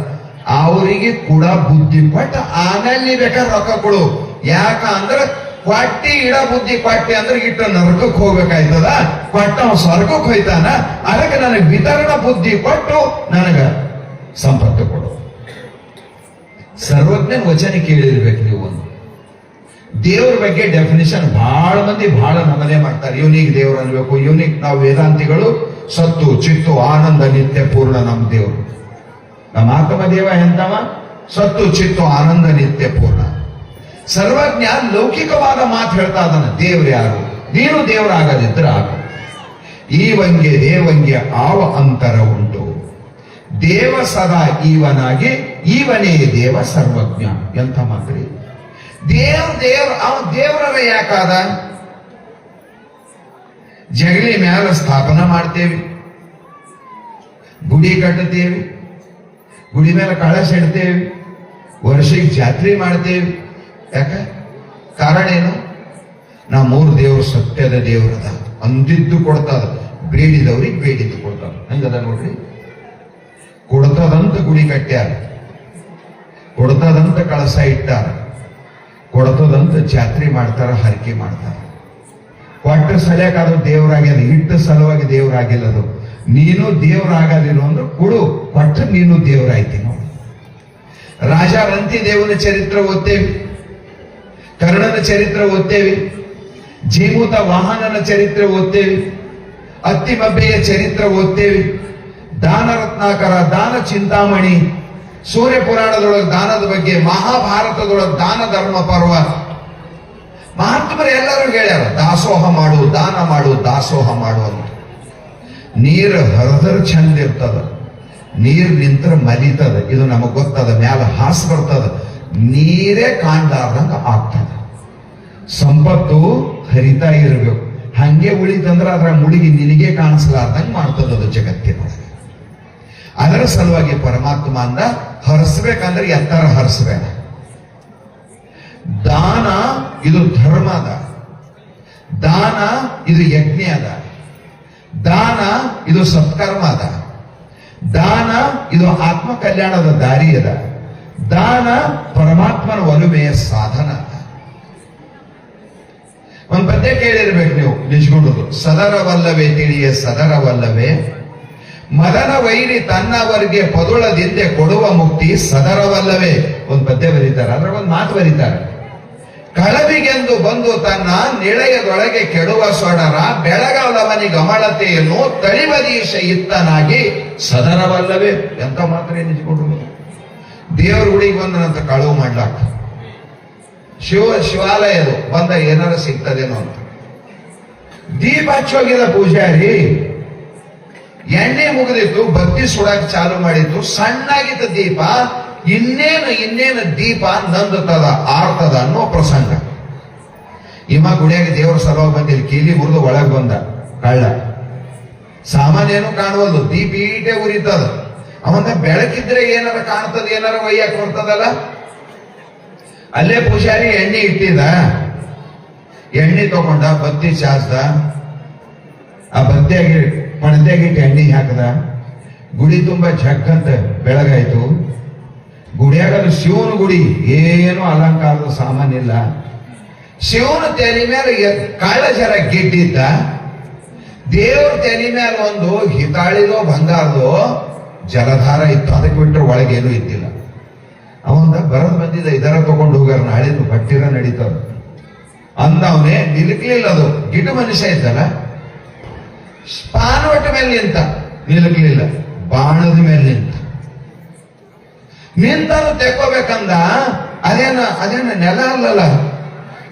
ಅವರಿಗೆ ಕೂಡ ಬುದ್ಧಿ ಕೊಟ್ಟು ಆಮೇಲೆ ನೀ ಬೇಕಾದ್ರೆ ರೊಕ್ಕ ಕೊಡು. ಯಾಕ ಅಂದ್ರೆ ಕೊಟ್ಟಿ ಇಡ ಬುದ್ಧಿ, ಕೊಟ್ಟಿ ಅಂದ್ರೆ ಇಟ್ಟ ನರಕಕ್ಕೆ ಹೋಗ್ಬೇಕಾಯ್ತದ? ಕೊಟ್ಟ ಸ್ವರ್ಗಕ್ಕೆ ಹೋಯ್ತಾನ? ಅದಕ್ಕೆ ನನಗೆ ವಿತರಣ ಬುದ್ಧಿ ಕೊಟ್ಟು ನನಗ ಸಂಪತ್ತು ಕೊಡು. ಸರ್ವಜ್ಞನ ವಚನ ಕೇಳಿರ್ಬೇಕು ನೀವು ಒಂದು. ದೇವ್ರ ಬಗ್ಗೆ ಡೆಫಿನಿಷನ್ ಬಹಳ ಮಂದಿ ಬಹಳ ನಮನೆ ಮಾಡ್ತಾರೆ. ಇವನಿಗೆ ದೇವ್ರು ಅನ್ಬೇಕು. ಇವನಿಗೆ ನಾವು ವೇದಾಂತಿಗಳು, ಸತ್ತು, ಚಿತ್ತು, ಆನಂದ, ನಿತ್ಯ, ಪೂರ್ಣ ನಮ್ಮ ದೇವ್ರು. ನಮ್ಮ ಆತ್ಮ ದೇವ ಎಂತವ? ಸತ್ತು, ಚಿತ್ತು, ಆನಂದ, ನಿತ್ಯ, ಪೂರ್ಣ. ಸರ್ವಜ್ಞ ಲೌಕಿಕವಾದ ಮಾತು ಹೇಳ್ತಾ ಇದ್ದಾನೆ. ದೇವ್ರು ಯಾರು? ನೀನು ದೇವರಾಗದಿದ್ರೆ ಆಗು. ಈವಂಗೆ ದೇವಂಗೆ ಆವ ಅಂತರ ಉಂಟು. ದೇವ ಸದಾ ಈವನಾಗಿ, ಈವನೇ ದೇವ ಸರ್ವಜ್ಞ. ಎಂಥ ಮಾತ್ರಿ? ದೇವ್ ದೇವ್ರ ಅವ ದೇವ್ರ ಯಾಕಾದ ಜಗಲಿ ಮ್ಯಾಲ ಸ್ಥಾಪನ ಮಾಡ್ತೇವೆ. ಗುಡಿ ಕಟ್ಟುತ್ತೇವೆ. ಗುಡಿ ಮೇಲೆ ಕಳಶ ಇಡ್ತೇವೆ. ವರ್ಷಕ್ಕೆ ಜಾತ್ರೆ ಮಾಡ್ತೇವೆ. ಯಾಕ? ಕಾರಣ ಏನು? ನಾ ಮೂರು ದೇವರು ಸತ್ಯದ ದೇವರದ ಅಂದಿದ್ದು ಕೊಡ್ತದ ಬೇಡಿದವ್ರಿಗೆ ಬೇಡಿದ್ದು ಕೊಡ್ತದ ಹಂಗದ ನೋಡ್ರಿ? ಕೊಡ್ತದಂತ ಗುಡಿ ಕಟ್ಟ್ಯಾರ. ಕೊಡ್ತದಂತ ಕಳಸ ಇಟ್ಟಾರ. ಕೊಡ್ತದಂತ ಜಾತ್ರೆ ಮಾಡ್ತಾರ, ಹರಕೆ ಮಾಡ್ತಾರ. ಕೊಟ್ಟ ಸಲಕ್ಕೆ ಅದು ದೇವರಾಗ್ಯದ ಇಟ್ಟ ಸಲುವಾಗಿ ದೇವರಾಗಿಲ್ಲ ಅದು. ನೀನು ದೇವರಾಗಲಿಲ್ಲ ಅಂದ್ರೆ ಕೊಡು, ಕೊಟ್ಟ ನೀನು ದೇವರಾಯ್ತಿ ನೋಡಿ. ರಾಜ ರಂತಿ ದೇವನ ಚರಿತ್ರೆ ಓದ್ತೇವೆ, ಕರ್ಣನ ಚರಿತ್ರೆ ಓದ್ತೇವೆ, ಜೀಮೂತ ವಾಹನನ ಚರಿತ್ರೆ ಓದ್ತೇವಿ, ಅತ್ತಿಮಬ್ಬೆಯ ಚರಿತ್ರೆ ಓದ್ತೇವೆ ದಾನ ರತ್ನಾಕರ ದಾನ ಚಿಂತಾಮಣಿ ಸೂರ್ಯ ಪುರಾಣದೊಳಗೆ ದಾನದ ಬಗ್ಗೆ, ಮಹಾಭಾರತದೊಳಗೆ ದಾನ ಧರ್ಮ ಪರ್ವ. ಮಹಾತ್ಮರು ಎಲ್ಲರೂ ಹೇಳ್ಯಾರ, ದಾಸೋಹ ಮಾಡು, ದಾನ ಮಾಡು, ದಾಸೋಹ ಮಾಡು ಅಂತ. ನೀರು ಹರಿದ್ರ ಚಂದ ಇರ್ತದ, ನೀರು ನಿಂತ್ರ ಮಲಿತದ, ಇದು ನಮಗ್ ಗೊತ್ತದ, ಮ್ಯಾಲ ಹಾಸ್ ಬರ್ತದ, ನೀರೇ ಕಾಣ್ದಾರ್ದಂಗ ಆಗ್ತದ. ಸಂಪತ್ತು ಹರಿತಾ ಇರಬೇಕು. ಹಂಗೆ ಉಳಿತಂದ್ರ ಅದರ ಮುಳುಗಿ ನಿನಗೆ ಕಾಣಿಸ್ಲಾರ್ದಂಗ ಮಾಡ್ತದ ಜಗತ್ತಿನೊಳಗೆ. ಅದರ ಸಲುವಾಗಿ ಪರಮಾತ್ಮ ಅಂದ, ಹರಿಸ್ಬೇಕಂದ್ರೆ ಎತ್ತರ ಹರಿಸ್ಬೇಕ ದಾನ ಇದು ಧರ್ಮ ಅದ. ದಾನ ಇದು ಯಜ್ಞ ಅದ. ದಾನ ಇದು ಸತ್ಕರ್ಮ ಅದ. ದಾನ ಇದು ಆತ್ಮ ಕಲ್ಯಾಣದ ದಾರಿ ಅದ. ದಾನ ಪರಮಾತ್ಮನ ಒಲುಮೆಯ ಸಾಧನ ಒಂದ್ ಪದ್ಯ ಕೇಳಿರ್ಬೇಕು ನೀವು ನಿಜಗೊಂಡು ಸದರವಲ್ಲವೇ ತಿಳಿಯ, ಸದರವಲ್ಲವೇ ಮದನ ವೈರಿ ತನ್ನವರಿಗೆ ಪದುಳದಿಂದೆ ಕೊಡುವ ಮುಕ್ತಿ ಸದರವಲ್ಲವೇ? ಒಂದು ಪದ್ಯ ಬರೀತಾರೆ ಅದರ ಒಂದು ಮಾತು ಬರೀತಾರೆ. ಕಳವಿಗೆಂದು ಬಂದು ತನ್ನ ನಿಳಯದೊಳಗೆ ಕೆಡುವ ಸೊಡರ ಬೆಳಗಾವಲವನಿ ಗಮಳತೆಯನ್ನು ತಳಿಬದೀಶ ಇತ್ತನಾಗಿ ಸದರವಲ್ಲವೇ? ಎಂತ ಮಾತ್ರ ನಿಂತ್ಕೊಂಡು ದೇವ್ರ ಗುಡಿಗೆ ಬಂದನಂತ ಕಳುವು ಮಾಡ್ಲಾಕ. ಶಿವ ಶಿವಾಲಯದು ಬಂದ ಏನಾರ ಸಿಗ್ತದೇನೋ ಅಂತ. ದೀಪ ಹಚ್ಚೋಗಿದ ಪೂಜಾರಿ ಎಣ್ಣೆ ಮುಗಿದಿತ್ತು ಬತ್ತಿ ಸುಡಕ್ ಚಾಲು ಮಾಡಿದ್ದು, ಸಣ್ಣಾಗಿದ್ದ ದೀಪ, ಇನ್ನೇನು ಇನ್ನೇನು ದೀಪ ನಂದುತ್ತದ, ಆರ್ತದ ಅನ್ನೋ ಪ್ರಸಂಗ. ಇಮ್ಮ ಗುಡಿಯಾಗಿ ದೇವರ ಸಲುವಾಗಿ ಬಂದಿಲ್ಲ ಕೀಲಿ ಮುರಿದು ಒಳಗೆ ಬಂದ, ಕಳ್ಳ. ಸಾಮಾನ್ಯನು ಕಾಣುವಲ್ದು, ದೀಪ ಈಟೆ ಉರಿತದ. ಅವಂದ ಬೆಳಕಿದ್ರೆ ಏನಾರ ಕಾಣ್ತದ, ಏನಾರ ಒಯ್ಯಕ್ ಬರ್ತದಲ್ಲ? ಅಲ್ಲೇ ಪೂಜಾರಿ ಎಣ್ಣೆ ಇಟ್ಟಿದ ಎಣ್ಣೆ ತಗೊಂಡ, ಬತ್ತಿ ಚಾಸ್ದ ಆ ಬತ್ತಿಯಾಗಿ ಪಣತೆಗಿಟ್ಟು ಎಣ್ಣೆ ಹಾಕದ? ಗುಡಿ ತುಂಬ ಝಕ್ಕಂತ ಬೆಳಗಾಯ್ತು. ಗುಡಿಯಾಗ ಅದು ಶಿವನ ಗುಡಿ ಏನು ಅಲಂಕಾರದ ಸಾಮಾನಿಲ್ಲ ಶಿವನ ತೆಲಿ ಮೇಲೆ ಎ- ಕಾಳ ಜರ ಗೆಡ್ಡಿದ್ದ ದೇವ್ರ ತೆಲಿ ಮೇಲೆ ಒಂದು ಹಿತಾಳಿದೋ ಬಂಗಾರದೋ ಜಲಧಾರ ಇತ್ತು. ಅದಕ್ಕೆ ಬಿಟ್ಟರೆ ಒಳಗೇನು ಇದ್ದಿಲ್ಲ. ಅವನ ಬರದ್ ಬಂದಿದ್ದ, ಇದರ ತಗೊಂಡು ಹೋಗ್ಯಾರ ನಾಳಿದ್ದು ಪಟ್ಟಿರ ನಡೀತದ. ಅಂದವನೇ ನಿಲುಕ್ಲಿಲ್ಲ ಅದು. ಗಿಡ ಮನುಷ್ಯ ಇದ್ದಲ್ಲ. ಪಾನವಟ ಮೇಲೆ ನಿಂತ. ನಿಲ್ಕಲಿಲ್ಲ ಬಾಣದ ಮೇಲೆ ನಿಂತ. ನಿಂತನು ತೆಕ್ಕೋಬೇಕಂದ. ಅದೇನ ಅದೇನ ನೆಲ ಅಲ್ಲಲ್ಲ.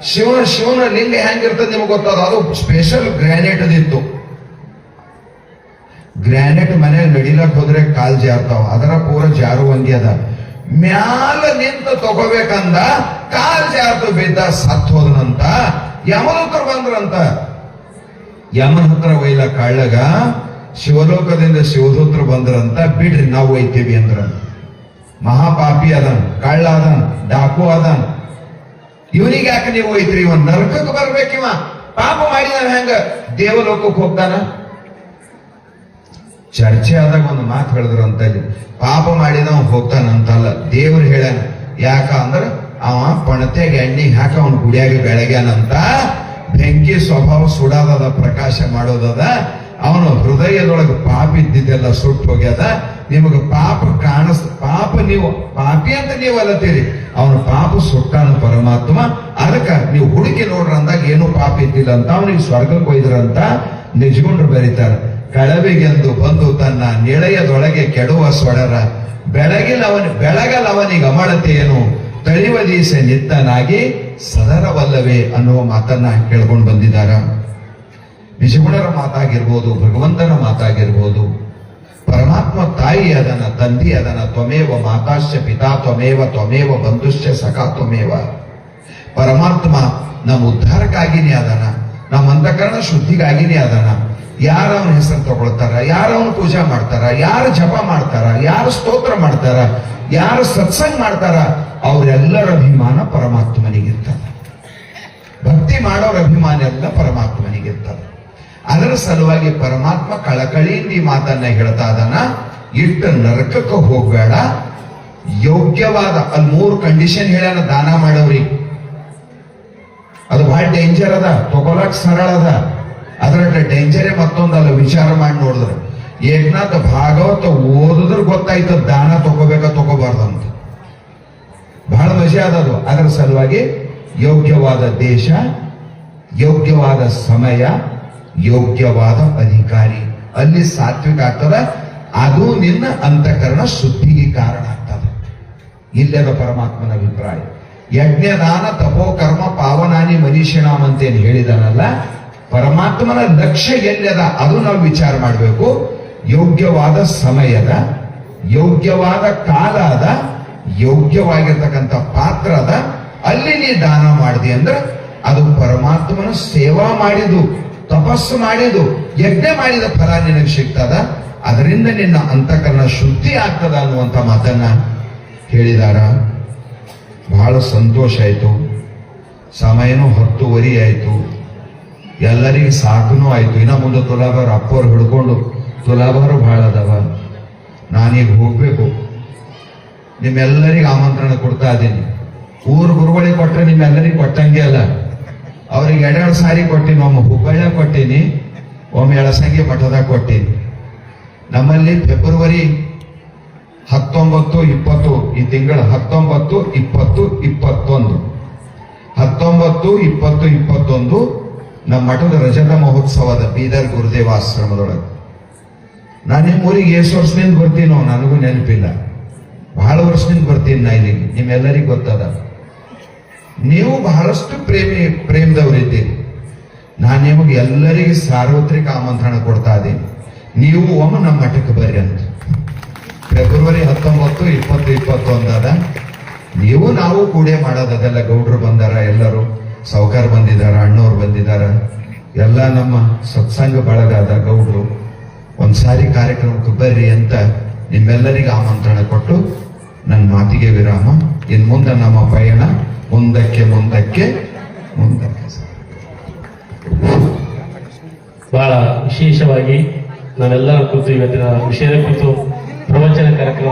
ಶಿವನ ಶಿವನ ಲಿಂಗ ಹೆಂಗಿರ್ತದೆ ನಿಮ್ಗೆ ಗೊತ್ತದ? ಅದು ಸ್ಪೆಷಲ್ ಗ್ರಾನೈಟ್ ಅದಿತ್ತು ಗ್ರಾನೈಟ್ ಮನೆಯಲ್ಲಿ ನಡಿಲಕ್ ಹೋದ್ರೆ ಕಾಲ್ ಜಾರ್ತಾವ. ಅದರ ಪೂರ ಜಾರುವಂಗಿ ಅದ. ಮ್ಯಾಲ ನಿಂತ ತಗೋಬೇಕಂದ, ಕಾಲ್ ಜಾರ್ತು ಬಿದ್ದ ಸತ್ ಹೋದನಂತ. ಯಮದೂತರು ಬಂದ್ರಂತ. ಯಮನ ಹತ್ರ ಒಯ್ಲ ಕಾಳಗ ಶಿವಲೋಕದಿಂದ ಶಿವಸೂತ್ರ ಬಂದ್ರಂತ ಬಿಡ್ರಿ, ನಾವು ಒಯ್ತೀವಿ ಅಂದ್ರ ಮಹಾಪಾಪಿ ಅದನ್, ಕಳ್ಳ ಅದನ್, ಡಾಕು ಅದನ್. ಇವನಿಗೆ ಯಾಕೆ ನೀವು ಒಯ್ತ್ರಿ? ಇವನ್ ನರಕಕ್ಕೆ ಬರ್ಬೇಕಿವ ಪಾಪ ಮಾಡಿದ ಹೆಂಗ? ದೇವಲೋಕಕ್ಕೆ ಹೋಗ್ತಾನ? ಚರ್ಚೆ ಆದಾಗ ಒಂದು ಮಾತು ಹೇಳಿದ್ರು ಅಂತ ಇಲ್ಲಿ. ಪಾಪ ಮಾಡಿದ ಮಾಡಿದವ ಹೋಗ್ತಾನಂತಲ್ಲ ದೇವ್ರು ಹೇಳ್ಯಾನ. ಯಾಕ ಅಂದ್ರ, ಅವ ಪಣತೆಗೆ ಎಣ್ಣೆ ಹಾಕ, ಅವನ ಗುಡಿಯಾಗಿ ಬೆಳಗ್ಯಾನಂತ ಬೆಂಕಿ ಸ್ವಭಾವ ಸುಡಾದದ ಪ್ರಕಾಶ ಮಾಡೋದದ? ಅವನು ಹೃದಯದೊಳಗೆ ಪಾಪ ಇದ್ದಿದ್ದೆಲ್ಲ ಸುಟ್ಟು ಹೋಗ್ಯದ. ನಿಮಗೆ ಪಾಪ ಕಾಣಿಸ್, ಪಾಪ ನೀವು, ಪಾಪಿ ಅಂತ ನೀವು ಅಲ್ಲತ್ತೀರಿ ಅವನು ಪಾಪ ಸುಟ್ಟಾನ ಪರಮಾತ್ಮ. ಅದಕ್ಕೆ ನೀವು ಹುಡುಕಿ ನೋಡ್ರ ಅಂದಾಗ ಏನು ಪಾಪ ಇದ್ದಿಲ್ಲ ಅಂತ. ಅವನಿಗೆ ಸ್ವರ್ಗಕ್ಕೆ ಒಯ್ದ್ರಂತ ನಿಜಗೊಂಡ್ರು ಬರೀತಾರೆ. ಕಳವಿಗೆಂದು ಬಂದು ತನ್ನ ನಿಳೆಯದೊಳಗೆ ಕೆಡುವ ಸ್ವಡರ ಬೆಳಗಿಲವನ, ಬೆಳಗಲವನಿಗೆ ತಳಿವ ದೀಸೆ ನಿತ್ತನಾಗಿ ಸದರವಲ್ಲವೇ ಅನ್ನುವ ಮಾತನ್ನ ಕೇಳ್ಕೊಂಡು ಬಂದಿದ್ದಾರ. ನಿಜಗುಣರ ಮಾತಾಗಿರ್ಬೋದು, ಭಗವಂತನ ಮಾತಾಗಿರ್ಬೋದು, ಪರಮಾತ್ಮ ತಾಯಿ ಅದನ ತಂದಿ ಅದನ ತ್ವಮೇವ ಮಾತಾಶ್ಚ ಪಿತಾ ತ್ವಮೇವ ತ್ವಮೇವ ಬಂಧುಶ್ಚ ಸಖಾ ತ್ವಮೇವ. ಪರಮಾತ್ಮ ನಮ್ಮ ಉದ್ಧಾರಕ್ಕಾಗಿನೇ ಅದನ ನಮ್ಮ ಅಂತಃಕರಣ ಶುದ್ಧಿಗಾಗಿನೇ ಅದನ ಯಾರವನ ಹೆಸರು ತಗೊಳ್ತಾರ, ಯಾರ ಅವನ ಪೂಜಾ ಮಾಡ್ತಾರ, ಯಾರು ಜಪ ಮಾಡ್ತಾರ, ಯಾರು ಸ್ತೋತ್ರ ಮಾಡ್ತಾರ ಯಾರು ಸತ್ಸಂಗ್ ಮಾಡ್ತಾರ, ಅವರೆಲ್ಲರ ಅಭಿಮಾನ ಪರಮಾತ್ಮನಿಗಿರ್ತದೆ. ಭಕ್ತಿ ಮಾಡೋರ ಅಭಿಮಾನ ಎಲ್ಲ ಪರಮಾತ್ಮನಿಗಿರ್ತದೆ. ಅದರ ಸಲುವಾಗಿ ಪರಮಾತ್ಮ ಕಳಕಳಿಯಿಂದ ಈ ಮಾತನ್ನ ಹೇಳ್ತಾ ಇದ್ದಾನ, ಇಟ್ಟು ನರಕಕ್ಕೆ ಹೋಗ್ಬೇಡ, ಯೋಗ್ಯವಾದ ಅಲ್ಲಿ ಮೂರು ಕಂಡೀಷನ್ ಹೇಳ್ಯಾನ ದಾನ ಮಾಡವ್ರಿ. ಅದು ಬಹಳ ಡೇಂಜರ್ ಅದ, ತಗೊಳಕ್ ಸರಳ ಅದ ಅದರ ಡೇಂಜರೇ ಮತ್ತೊಂದಲ್ಲ ವಿಚಾರ ಮಾಡಿ ನೋಡಿದ್ರೆ. ಏಕನಾಥ ಭಾಗವತ ಓದಿದ್ರೆ ಗೊತ್ತಾಯ್ತು, ದಾನ ತಗೋಬೇಕ ತಗೋಬಾರ್ದಂತ. ಬಹಳ ಮಜೆ ಅದದು ಅದರ ಸಲುವಾಗಿ ಯೋಗ್ಯವಾದ ದೇಶ, ಯೋಗ್ಯವಾದ ಸಮಯ, ಯೋಗ್ಯವಾದ ಅಧಿಕಾರಿ. ಅಲ್ಲಿ ಸಾತ್ವಿಕ ಆಗ್ತದ. ಅದು ನಿನ್ನ ಅಂತಃಕರಣ ಶುದ್ಧಿಗೆ ಕಾರಣ ಆಗ್ತದೆ. ಇಲ್ಲದ ಪರಮಾತ್ಮನ ಅಭಿಪ್ರಾಯ. ಯಜ್ಞದಾನ, ತಪೋ, ಕರ್ಮ, ಪಾವನಾನಿ, ಮನೀಷಿಣಾಮ್ ಅಂತೇನು ಹೇಳಿದಾನಲ್ಲ, ಪರಮಾತ್ಮನ ಲಕ್ಷ್ಯ ಎಲ್ಲದ? ಅದು ನಾವು ವಿಚಾರ ಮಾಡಬೇಕು. ಯೋಗ್ಯವಾದ ಸಮಯದ, ಯೋಗ್ಯವಾದ ಕಾಲದ, ಯೋಗ್ಯವಾಗಿರ್ತಕ್ಕಂಥ ಪಾತ್ರ ಅದ ಅಲ್ಲಿ ನೀ ದಾನ ಮಾಡಿದೆ ಅಂದ್ರೆ ಅದು ಪರಮಾತ್ಮನ ಸೇವಾ ಮಾಡಿದು, ತಪಸ್ಸು ಮಾಡಿದು, ಯಜ್ಞ ಮಾಡಿದ ಫಲ ನಿನಗೆ ಸಿಗ್ತದ. ಅದರಿಂದ ನಿನ್ನ ಅಂತಕರಣ ಶುದ್ಧಿ ಆಗ್ತದ ಅನ್ನುವಂಥ ಮಾತನ್ನ ಹೇಳಿದಾರ. ಬಹಳ ಸಂತೋಷ ಆಯಿತು. ಸಮಯನೂ ಹತ್ತುವರಿ ಆಯಿತು. ಎಲ್ಲರಿಗೆ ಸಾಕುನೂ ಆಯಿತು. ಇನ್ನ ಮುಂದೆ ತುಲಾಭಾರ ಅಪ್ಪವ್ರು ಹಿಡ್ಕೊಂಡು ತುಲಾಭಾರ ಭಾಳ ಅದಾವ. ನಾನೀಗ ಹೋಗ್ಬೇಕು. ನಿಮ್ಮೆಲ್ಲರಿಗೆ ಆಮಂತ್ರಣ ಕೊಡ್ತಾ ಇದ್ದೀನಿ. ಊರ್ ಗುರುಗಳಿಗೆ ಕೊಟ್ಟರೆ ನಿಮ್ಮೆಲ್ಲರಿಗೂ ಕೊಟ್ಟಂಗೆ ಅಲ್ಲ. ಅವ್ರಿಗೆ ಎರಡೆರಡು ಸಾರಿ ಕೊಟ್ಟಿನಿ, ಒಮ್ಮೆ ಹುಬ್ಬಳ್ಳ ಕೊಟ್ಟೀನಿ, ಒಮ್ಮೆ ಎಳಸಂಗಿ ಮಠದಾಗ ಕೊಟ್ಟೀನಿ. ನಮ್ಮಲ್ಲಿ ಫೆಬ್ರವರಿ ಹತ್ತೊಂಬತ್ತು ಇಪ್ಪತ್ತು, ಈ ತಿಂಗಳ ಹತ್ತೊಂಬತ್ತು ಇಪ್ಪತ್ತು ಇಪ್ಪತ್ತೊಂದು. ಹತ್ತೊಂಬತ್ತು ಇಪ್ಪತ್ತು ಇಪ್ಪತ್ತೊಂದು, ನಮ್ಮ ಮಠದ ರಜತ ಮಹೋತ್ಸವದ ಬೀದರ್ ಗುರುದೇವ ಆಶ್ರಮದೊಳಗೆ ನಾನು ನಿಮ್ಮ ಊರಿಗೆ ಎಷ್ಟು ವರ್ಷದಿಂದ ಬರ್ತೀನೋ ನನಗೂ ನೆನಪಿಲ್ಲ. ಬಹಳ ವರ್ಷದಿಂದ ಬರ್ತೀನಿ ನಾ ಇಲ್ಲಿಗೆ ನಿಮ್ಮೆಲ್ಲರಿಗೂ ಗೊತ್ತದ. ನೀವು ಬಹಳಷ್ಟು ಪ್ರೇಮಿ ಪ್ರೇಮದವರಿದ್ದೀರಿ ನಾನು ನಿಮಗೆ ಎಲ್ಲರಿಗೆ ಸಾರ್ವತ್ರಿಕ ಆಮಂತ್ರಣ ಕೊಡ್ತಾ ಇದ್ದೀನಿ. ನೀವು ಒಮ್ಮೆ ನಮ್ಮ ಮಠಕ್ಕೆ ಬರ್ರಿ ಅಂತ. ಫೆಬ್ರವರಿ ಹತ್ತೊಂಬತ್ತು, ಇಪ್ಪತ್ತು ಇಪ್ಪತ್ತೊಂದದ ನೀವು ನಾವು ಕೂಡೇ ಮಾಡೋದು ಅದೆಲ್ಲ ಗೌಡ್ರು ಬಂದಾರ, ಎಲ್ಲರೂ. ಸಾವುಕಾರ ಬಂದಿದ್ದಾರೆ ಅಣ್ಣವ್ರು ಬಂದಿದಾರ. ಎಲ್ಲ ನಮ್ಮ ಸತ್ಸಂಗ ಬಳಗಾದ ಗೌಡ್ರು. ಒಂದ್ಸಾರಿ ಕಾರ್ಯಕ್ರಮಕ್ಕೆ ಬರ್ರಿ ಅಂತ ನಿಮ್ಮೆಲ್ಲರಿಗೆ ಆಮಂತ್ರಣ ಕೊಟ್ಟು ನನ್ನ ಮಾತಿಗೆ ವಿರಾಮ ಇನ್ ಮುಂದೆ ನಮ್ಮ ಪಯಣ ಮುಂದಕ್ಕೆ ಮುಂದಕ್ಕೆ ಮುಂದಕ್ಕೆ. ಬಹಳ ವಿಶೇಷವಾಗಿ ನಾವೆಲ್ಲರ ಕುರಿತು ಇವತ್ತಿನ ವಿಷಯದ ಕುರಿತು ಪ್ರವಚನ ಕಾರ್ಯಕ್ರಮ